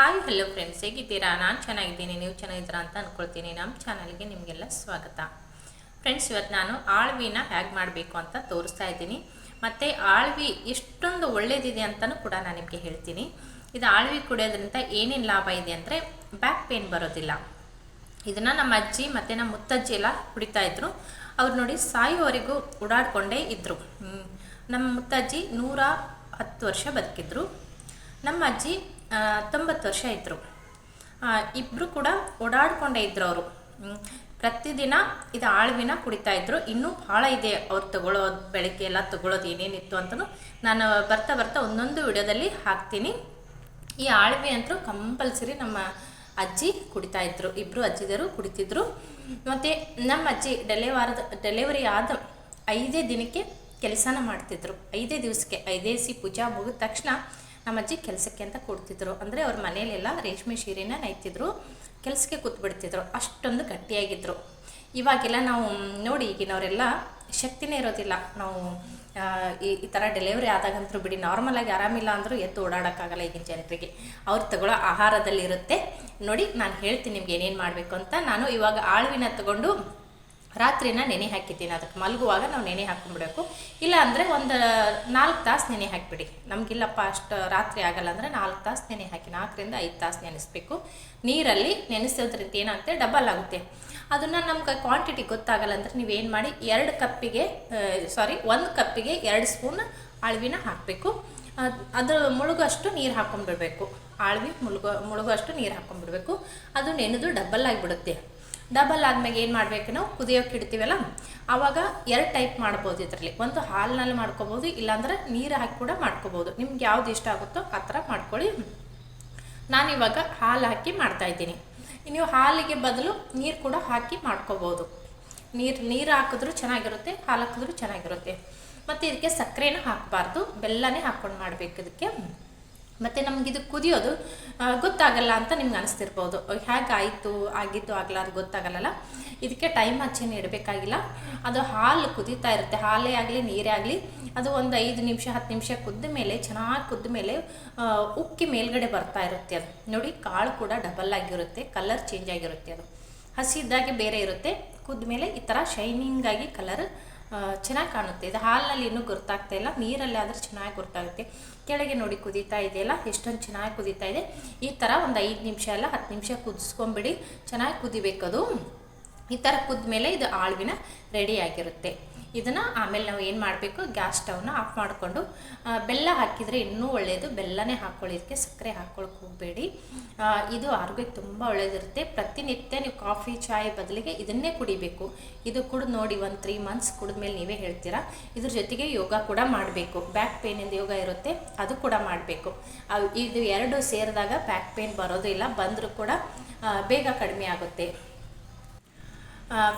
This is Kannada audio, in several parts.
ಹಾಯ್ ಹಲೋ ಫ್ರೆಂಡ್ಸ್ ಹೇಗಿದ್ದೀರಾ? ನಾನು ಚೆನ್ನಾಗಿದ್ದೀನಿ. ನೀವು ಚೆನ್ನಾಗಿದ್ದೀರಾ ಅಂತ ಅಂದ್ಕೊಳ್ತೀನಿ ನಮ್ಮ ಚಾನಲ್ಗೆ ನಿಮಗೆಲ್ಲ ಸ್ವಾಗತ. ಫ್ರೆಂಡ್ಸ್ ಇವತ್ತು ನಾನು ಆಳ್ವಿನ ಹೇಗೆ ಮಾಡಬೇಕು ಅಂತ ತೋರಿಸ್ತಾ ಇದ್ದೀನಿ. ಮತ್ತು ಆಳ್ವಿ ಎಷ್ಟೊಂದು ಒಳ್ಳೇದಿದೆ ಅಂತಲೂ ಕೂಡ ನಾನು ನಿಮಗೆ ಹೇಳ್ತೀನಿ. ಇದು ಆಳ್ವಿ ಕುಡಿಯೋದ್ರಿಂದ ಏನೇನು ಲಾಭ ಇದೆ ಅಂದರೆ ಬ್ಯಾಕ್ ಪೇನ್ ಬರೋದಿಲ್ಲ. ಇದನ್ನು ನಮ್ಮ ಅಜ್ಜಿ ಮತ್ತು ನಮ್ಮ ಮುತ್ತಜ್ಜಿ ಎಲ್ಲ ಕುಡಿತಾ ಇದ್ರು. ಅವ್ರು ನೋಡಿ ಸಾಯುವವರೆಗೂ ಓಡಾಡಿಕೊಂಡೇ ಇದ್ದರು ನಮ್ಮ ಮುತ್ತಜ್ಜಿ ನೂರ ಹತ್ತು ವರ್ಷ ಬದುಕಿದ್ರು. ನಮ್ಮ ಅಜ್ಜಿ ಆ, ತೊಂಬತ್ತು ವರ್ಷ ಇದ್ದರು ಇಬ್ಬರು ಕೂಡ ಓಡಾಡ್ಕೊಂಡೇ ಇದ್ರು ಅವರು. ಪ್ರತಿದಿನ ಇದು ಆಳ್ವಿನ ಕುಡಿತಾ ಇದ್ರು. ಇನ್ನೂ ಭಾಳ ಇದೆ ಅವ್ರು ತಗೊಳ್ಳೋದು ಬೆಳಗ್ಗೆ ಎಲ್ಲ ತಗೊಳ್ಳೋದು ಏನೇನಿತ್ತು ಅಂತಲೂ ನಾನು ಬರ್ತಾ ಬರ್ತಾ ಒಂದೊಂದು ವಿಡಿಯೋದಲ್ಲಿ ಹಾಕ್ತೀನಿ. ಈ ಆಳ್ವಿ ಅಂತೂ ಕಂಪಲ್ಸರಿ ನಮ್ಮ ಅಜ್ಜಿ ಕುಡಿತಾ ಇದ್ರು. ಇಬ್ಬರು ಅಜ್ಜಿದರು ಕುಡಿತಿದ್ರು. ಮತ್ತು ನಮ್ಮ ಅಜ್ಜಿ ಡೆಲಿವಾರದ ಡೆಲಿವರಿ ಆದ ಐದೇ ದಿನಕ್ಕೆ ಕೆಲಸನ ಮಾಡ್ತಿದ್ರು. ಐದೇ ದಿವಸಕ್ಕೆ ಐದೇ ಸಿ ಪೂಜಾ ಮುಗಿದ ತಕ್ಷಣ ನಮ್ಮ ಅಜ್ಜಿ ಕೆಲಸಕ್ಕೆ ಅಂತ ಕೊಡ್ತಿದ್ರು. ಅಂದರೆ ಅವ್ರ ಮನೆಯಲ್ಲೆಲ್ಲ ರೇಷ್ಮೆ ಸೀರೆನ ನೈತಿದ್ರು. ಕೆಲಸಕ್ಕೆ ಕೂತ್ಬಿಡ್ತಿದ್ರು. ಅಷ್ಟೊಂದು ಗಟ್ಟಿಯಾಗಿದ್ದರು ಇವಾಗೆಲ್ಲ ನಾವು ನೋಡಿ ಈಗಿನವರೆಲ್ಲ ಶಕ್ತಿನೇ ಇರೋದಿಲ್ಲ. ನಾವು ಈ ಈ ಥರ ಡೆಲಿವರಿ ಆದಾಗಂತೂ ಬಿಡಿ ನಾರ್ಮಲಾಗಿ ಆರಾಮಿಲ್ಲ ಅಂದರೂ ಎದ್ದು ಓಡಾಡೋಕ್ಕಾಗಲ್ಲ ಈಗಿನ ಜನರಿಗೆ. ಅವ್ರು ತಗೊಳ್ಳೋ ಆಹಾರದಲ್ಲಿರುತ್ತೆ. ನೋಡಿ, ನಾನು ಹೇಳ್ತೀನಿ ನಿಮ್ಗೆ ಏನೇನು ಮಾಡಬೇಕು ಅಂತ. ನಾನು ಇವಾಗ ಆಳ್ವಿನ ತಗೊಂಡು ರಾತ್ರಿನ ನೆನೆ ಹಾಕಿದ್ದೀನಿ. ಅದಕ್ಕೆ ಮಲಗುವಾಗ ನಾವು ನೆನೆ ಹಾಕೊಂಡ್ಬಿಡಬೇಕು. ಇಲ್ಲ ಅಂದರೆ ಒಂದು ನಾಲ್ಕು ತಾಸು ನೆನೆ ಹಾಕಿಬಿಡಿ. ನಮಗಿಲ್ಲಪ್ಪ, ಅಷ್ಟು ರಾತ್ರಿ ಆಗಲ್ಲ ಅಂದರೆ ನಾಲ್ಕು ತಾಸು ನೆನೆ ಹಾಕಿ, ನಾಲ್ಕರಿಂದ ಐದು ತಾಸು ನೆನೆಸ್ಬೇಕು. ನೀರಲ್ಲಿ ನೆನೆಸೋದ್ರಿಂದ ಏನಾಗುತ್ತೆ? ಡಬಲ್ ಆಗುತ್ತೆ. ಅದನ್ನು ನಮ್ಗೆ ಕ್ವಾಂಟಿಟಿ ಗೊತ್ತಾಗಲ್ಲ ಅಂದರೆ ನೀವೇನು ಮಾಡಿ? ಎರಡು ಕಪ್ಪಿಗೆ ಸಾರಿ ಒಂದು ಕಪ್ಪಿಗೆ ಎರಡು ಸ್ಪೂನ್ ಅಳವಿನ ಹಾಕಬೇಕು. ಅದು ಮುಳುಗಷ್ಟು ನೀರು ಹಾಕೊಂಡ್ಬಿಡ್ಬೇಕು. ಆಳ್ವಿ ಮುಳುಗೋ ಮುಳುಗೋಷ್ಟು ನೀರು ಹಾಕೊಂಡ್ಬಿಡ್ಬೇಕು. ಅದು ನೆನೆದು ಡಬಲ್ ಆಗಿಬಿಡುತ್ತೆ. ಡಬಲ್ ಆದ್ಮೇಲೆ ಏನು ಮಾಡಬೇಕು ನಾವು? ಕುದಿಯೋಕೆ ಇಡ್ತೀವಲ್ಲ? ಆವಾಗ ಎರಡು ಟೈಪ್ ಮಾಡ್ಬೋದು ಇದರಲ್ಲಿ. ಒಂದು ಹಾಲಿನಲ್ಲಿ ಮಾಡ್ಕೋಬೋದು, ಇಲ್ಲಾಂದ್ರೆ ನೀರು ಹಾಕಿ ಕೂಡ ಮಾಡ್ಕೋಬೋದು. ನಿಮ್ಗೆ ಯಾವ್ದು ಇಷ್ಟ ಆಗುತ್ತೋ ಆ ಥರ ಮಾಡ್ಕೊಳ್ಳಿ. ನಾನಿವಾಗ ಹಾಲು ಹಾಕಿ ಮಾಡ್ತಾ ಇದ್ದೀನಿ. ನೀವು ಹಾಲಿಗೆ ಬದಲು ನೀರು ಕೂಡ ಹಾಕಿ ಮಾಡ್ಕೋಬೋದು. ನೀರು ನೀರು ಹಾಕಿದ್ರೂ ಚೆನ್ನಾಗಿರುತ್ತೆ, ಹಾಲು ಹಾಕಿದ್ರೂ ಚೆನ್ನಾಗಿರುತ್ತೆ. ಮತ್ತು ಇದಕ್ಕೆ ಸಕ್ಕರೆನ ಹಾಕಬಾರ್ದು. ಬೆಲ್ಲನೇ ಹಾಕ್ಕೊಂಡು ಮಾಡಬೇಕು ಇದಕ್ಕೆ. ಮತ್ತು ನಮಗಿದು ಕುದಿಯೋದು ಗೊತ್ತಾಗಲ್ಲ ಅಂತ ನಿಮ್ಗೆ ಅನಿಸ್ತಿರ್ಬೋದು. ಹೇಗಾಯಿತು ಆಗಿದ್ದು ಅದು ಗೊತ್ತಾಗಲ್ಲ ಇದಕ್ಕೆ ಟೈಮ್ ಹಚ್ಚೇನು ಇಡಬೇಕಾಗಿಲ್ಲ. ಅದು ಹಾಲು ಕುದೀತಾ ಇರುತ್ತೆ. ಹಾಲೇ ಆಗಲಿ, ನೀರೇ ಆಗಲಿ, ಅದು ಒಂದು ಐದು ನಿಮಿಷ, ಹತ್ತು ನಿಮಿಷ ಕುದ್ದ ಮೇಲೆ, ಚೆನ್ನಾಗಿ ಕುದ್ದ ಮೇಲೆ ಉಕ್ಕಿ ಮೇಲ್ಗಡೆ ಬರ್ತಾ ಇರುತ್ತೆ ಅದು. ನೋಡಿ, ಕಾಳು ಕೂಡ ಡಬಲ್ ಆಗಿರುತ್ತೆ ಕಲರ್ ಚೇಂಜ್ ಆಗಿರುತ್ತೆ ಅದು. ಹಸಿ ಇದ್ದಾಗೆ ಬೇರೆ ಇರುತ್ತೆ. ಕುದ್ದ ಮೇಲೆ ಈ ಥರ ಶೈನಿಂಗಾಗಿ ಕಲರ್ ಚೆನ್ನಾಗಿ ಕಾಣುತ್ತೆ. ಇದು ಹಾಲಿನಲ್ಲಿ ಇನ್ನೂ ಗೊತ್ತಾಗ್ತಾ ಇಲ್ಲ. ನೀರಲ್ಲಿ ಆದರೆ ಚೆನ್ನಾಗಿ ಗೊತ್ತಾಗುತ್ತೆ ಕೆಳಗೆ ನೋಡಿ ಕುದೀತಾ ಇದೆಯಲ್ಲ, ಎಷ್ಟೊಂದು ಚೆನ್ನಾಗಿ ಕುದೀತಾ ಇದೆ. ಈ ಥರ ಒಂದು ಐದು ನಿಮಿಷ ಅಲ್ಲ, ಹತ್ತು ನಿಮಿಷ ಕುದಿಸ್ಕೊಂಬಿಡಿ. ಚೆನ್ನಾಗಿ ಕುದಿಬೇಕದು. ಈ ಥರ ಕುದ್ಮೇಲೆ ಇದು ಆಳ್ವಿನ ರೆಡಿಯಾಗಿರುತ್ತೆ ಇದನ್ನು ಆಮೇಲೆ ನಾವು ಏನು ಮಾಡಬೇಕು? ಗ್ಯಾಸ್ ಸ್ಟವ್ನ ಆಫ್ ಮಾಡಿಕೊಂಡು ಬೆಲ್ಲ ಹಾಕಿದರೆ ಇನ್ನೂ ಒಳ್ಳೆಯದು ಬೆಲ್ಲನೇ ಹಾಕ್ಕೊಳ್ಳೋದಕ್ಕೆ ಸಕ್ಕರೆ ಹಾಕ್ಕೊಳಕ್ಕೆ ಹೋಗಬೇಡಿ. ಇದು ಆರೋಗ್ಯಕ್ಕೆ ತುಂಬ ಒಳ್ಳೆಯದಿರುತ್ತೆ ಪ್ರತಿನಿತ್ಯ ನೀವು ಕಾಫಿ ಚಾಯ್ ಬದಲಿಗೆ ಇದನ್ನೇ ಕುಡಿಬೇಕು. ಇದು ಕುಡಿದು ನೋಡಿ ಒಂದು ತ್ರೀ ಮಂತ್ಸ್ ಕುಡಿದ್ಮೇಲೆ ನೀವೇ ಹೇಳ್ತೀರಾ? ಇದ್ರ ಜೊತೆಗೆ ಯೋಗ ಕೂಡ ಮಾಡಬೇಕು. ಬ್ಯಾಕ್ ಪೇನಿಂದ ಯೋಗ ಇರುತ್ತೆ, ಅದು ಕೂಡ ಮಾಡಬೇಕು. ಇದು ಎರಡು ಸೇರಿದಾಗ ಬ್ಯಾಕ್ ಪೇನ್ ಬರೋದು ಇಲ್ಲ, ಬಂದರೂ ಕೂಡ ಬೇಗ ಕಡಿಮೆ ಆಗುತ್ತೆ.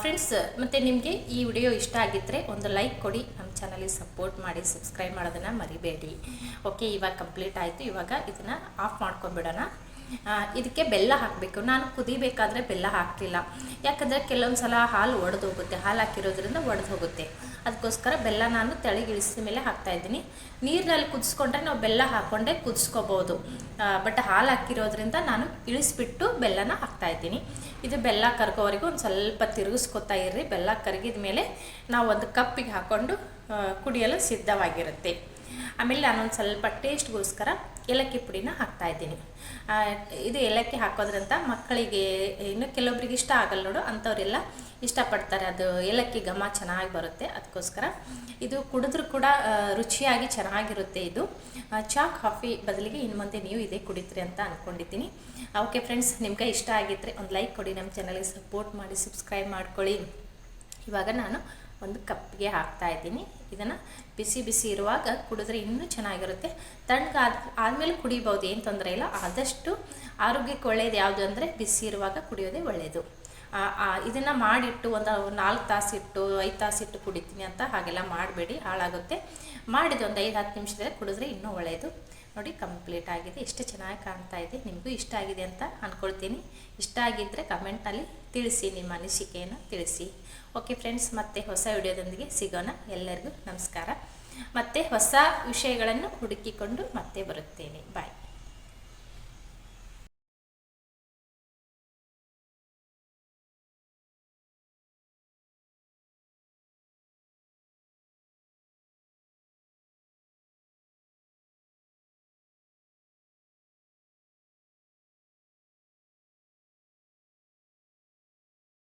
ಫ್ರೆಂಡ್ಸ್ ಮತ್ತು ನಿಮಗೆ ಈ ವಿಡಿಯೋ ಇಷ್ಟ ಆಗಿದ್ದರೆ ಒಂದು ಲೈಕ್ ಕೊಡಿ. ನಮ್ಮ ಚಾನಲಿಗೆ ಸಪೋರ್ಟ್ ಮಾಡಿ ಸಬ್ಸ್ಕ್ರೈಬ್ ಮಾಡೋದನ್ನು ಮರಿಬೇಡಿ. ಓಕೆ ಇವಾಗ ಕಂಪ್ಲೀಟ್ ಆಯಿತು. ಇವಾಗ ಇದನ್ನು ಆಫ್ ಮಾಡ್ಕೊಂಬಿಡೋಣ ಆ, ಇದಕ್ಕೆ ಬೆಲ್ಲ ಹಾಕಬೇಕು. ನಾನು ಕುದಿಬೇಕಾದ್ರೆ ಬೆಲ್ಲ ಹಾಕಲಿಲ್ಲ ಯಾಕಂದರೆ ಕೆಲವೊಂದು ಸಲ ಹಾಲು ಒಡೆದು ಹೋಗುತ್ತೆ ಹಾಲು ಹಾಕಿರೋದ್ರಿಂದ ಒಡೆದು ಹೋಗುತ್ತೆ ಅದಕ್ಕೋಸ್ಕರ ಬೆಲ್ಲ ನಾನು ತೆಳಗಿಳಿಸಿದ ಮೇಲೆ ಹಾಕ್ತಾ ಇದ್ದೀನಿ. ನೀರಿನಲ್ಲಿ ಕುದಿಸ್ಕೊಂಡ್ರೆ ನಾವು ಬೆಲ್ಲ ಹಾಕ್ಕೊಂಡೆ ಕುದಿಸ್ಕೋಬೋದು. ಬಟ್ ಹಾಲು ಹಾಕಿರೋದ್ರಿಂದ ನಾನು ಇಳಿಸ್ಬಿಟ್ಟು ಬೆಲ್ಲನ ಹಾಕ್ತಾ ಇದ್ದೀನಿ. ಇದು ಬೆಲ್ಲ ಕರ್ಗೋವರೆಗೂ ಒಂದು ಸ್ವಲ್ಪ ತಿರುಗಿಸ್ಕೊತಾ ಇರ್ರಿ. ಬೆಲ್ಲ ಕರಗಿದ ಮೇಲೆ ನಾವು ಒಂದು ಕಪ್ಪಿಗೆ ಹಾಕ್ಕೊಂಡು ಕುಡಿಯಲು ಸಿದ್ಧವಾಗಿರುತ್ತೆ. ಆಮೇಲೆ ನಾನೊಂದು ಸ್ವಲ್ಪ ಟೇಸ್ಟ್ಗೋಸ್ಕರ ಏಲಕ್ಕಿ ಪುಡಿನ ಹಾಕ್ತಾ ಇದ್ದೀನಿ. ಇದು ಏಲಕ್ಕಿ ಹಾಕೋದ್ರಿಂದ ಮಕ್ಕಳಿಗೆ ಇನ್ನು ಕೆಲವೊಬ್ರಿಗೆ ಇಷ್ಟ ಆಗಲ್ಲ ನೋಡು, ಅಂಥವರೆಲ್ಲ ಇಷ್ಟಪಡ್ತಾರೆ. ಅದು ಏಲಕ್ಕಿ ಘಮ ಚೆನ್ನಾಗಿ ಬರುತ್ತೆ, ಅದಕ್ಕೋಸ್ಕರ. ಇದು ಕುಡಿದ್ರೂ ಕೂಡ ರುಚಿಯಾಗಿ ಚೆನ್ನಾಗಿರುತ್ತೆ ಇದು. ಚಾ ಕಾಫಿ ಬದಲಿಗೆ ಇನ್ನು ಮುಂದೆ ನೀವು ಇದೇ ಕುಡಿತೀರಿ ಅಂತ ಅಂದ್ಕೊಂಡಿದ್ದೀನಿ ಓಕೆ ಫ್ರೆಂಡ್ಸ್, ನಿಮ್ಗೆ ಇಷ್ಟ ಆಗಿದ್ದರೆ ಒಂದು ಲೈಕ್ ಕೊಡಿ, ನಮ್ಮ ಚಾನಲ್ಗೆ ಸಪೋರ್ಟ್ ಮಾಡಿ ಸಬ್ಸ್ಕ್ರೈಬ್ ಮಾಡ್ಕೊಳ್ಳಿ. ಇವಾಗ ನಾನು ಒಂದು ಕಪ್ಗೆ ಹಾಕ್ತಾ ಇದ್ದೀನಿ. ಇದನ್ನು ಬಿಸಿ ಬಿಸಿ ಇರುವಾಗ ಕುಡಿದ್ರೆ ಇನ್ನೂ ಚೆನ್ನಾಗಿರುತ್ತೆ. ತಣ್ಣಗಾದ ಆದಮೇಲೆ ಕುಡಿಬೋದು, ಏನು ತೊಂದರೆ ಇಲ್ಲ. ಆದಷ್ಟು ಆರೋಗ್ಯಕ್ಕೆ ಒಳ್ಳೆಯದು ಯಾವುದು ಅಂದರೆ ಬಿಸಿ ಇರುವಾಗ ಕುಡಿಯೋದೇ ಒಳ್ಳೆಯದು ಇದನ್ನು ಮಾಡಿಟ್ಟು ಒಂದು ನಾಲ್ಕು ತಾಸು ಇಟ್ಟು, ಐದು ತಾಸು ಇಟ್ಟು ಕುಡಿತೀನಿ ಅಂತ ಹಾಗೆಲ್ಲ ಮಾಡಬೇಡಿ, ಹಾಳಾಗುತ್ತೆ. ಮಾಡಿದ ಒಂದು ಐದು, ಹತ್ತು ನಿಮಿಷದಲ್ಲಿ ಕುಡಿದ್ರೆ ಇನ್ನೂ ಒಳ್ಳೆಯದು ನೋಡಿ, ಕಂಪ್ಲೀಟ್ ಆಗಿದೆ. ಎಷ್ಟು ಚೆನ್ನಾಗಿ ಕಾಣ್ತಾ ಇದೆ. ನಿಮಗೂ ಇಷ್ಟ ಆಗಿದೆ ಅಂತ ಅಂದ್ಕೊಳ್ತೀನಿ ಇಷ್ಟ ಆಗಿದ್ದರೆ ಕಮೆಂಟ್ನಲ್ಲಿ ತಿಳಿಸಿ, ನಿಮ್ಮ ಅನಿಸಿಕೆಯನ್ನು ತಿಳಿಸಿ. ಓಕೆ ಫ್ರೆಂಡ್ಸ್ ಮತ್ತೆ ಹೊಸ ವಿಡಿಯೋದೊಂದಿಗೆ ಸಿಗೋಣ. ಎಲ್ಲರಿಗೂ ನಮಸ್ಕಾರ. ಮತ್ತೆ ಹೊಸ ವಿಷಯಗಳನ್ನು ಹುಡುಕಿಕೊಂಡು ಮತ್ತೆ ಬರುತ್ತೇನೆ. ಬಾಯ್